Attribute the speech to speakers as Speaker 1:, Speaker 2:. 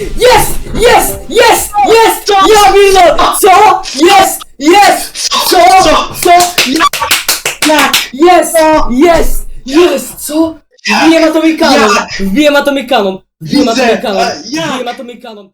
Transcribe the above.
Speaker 1: Jest! Jest! Jest! Jest! Ja pierdolę! Co? Jest! Jest! Co?
Speaker 2: Co?
Speaker 1: Co? Jak? Jest! Jest! Jest! Co? Wbiłem atomic cannon!
Speaker 2: Jak?
Speaker 1: Wbiłem atomic cannon! Wbiłem
Speaker 2: Widzę,
Speaker 1: atomic cannon!
Speaker 2: E, a jak?
Speaker 1: Wbiłem atomic cannon!